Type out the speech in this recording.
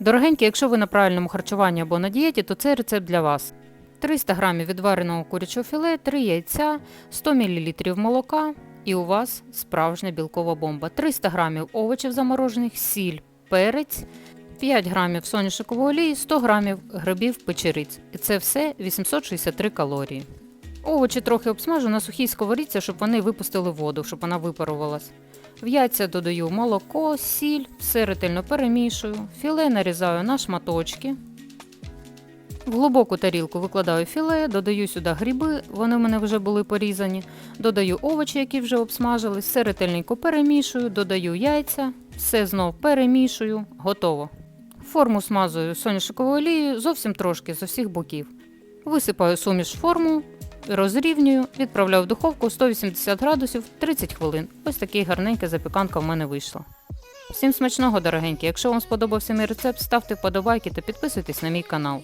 Дорогенькі, якщо ви на правильному харчуванні або на дієті, то цей рецепт для вас. 300 г відвареного курячого філе, 3 яйця, 100 мл молока і у вас справжня білкова бомба. 300 г овочів заморожених, сіль, перець, 5 грамів соняшникової олії, 100 грамів грибів печериць. І це все 863 калорії. Овочі трохи обсмажу на сухій сковорідці, щоб вони випустили воду, щоб вона випарувалась. В яйця додаю молоко, сіль, все ретельно перемішую, філе нарізаю на шматочки. В глибоку тарілку викладаю філе, додаю сюди гриби, вони в мене вже були порізані, додаю овочі, які вже обсмажились, все ретельненько перемішую, додаю яйця, все знов перемішую, готово. Форму смазую соняшниковою олією зовсім трошки з усіх боків. Висипаю суміш форму, розрівнюю, відправляю в духовку 180 градусів 30 хвилин. Ось такий гарненька запіканка в мене вийшла. Всім смачного, дорогенькі! Якщо вам сподобався мій рецепт, ставте вподобайки та підписуйтесь на мій канал.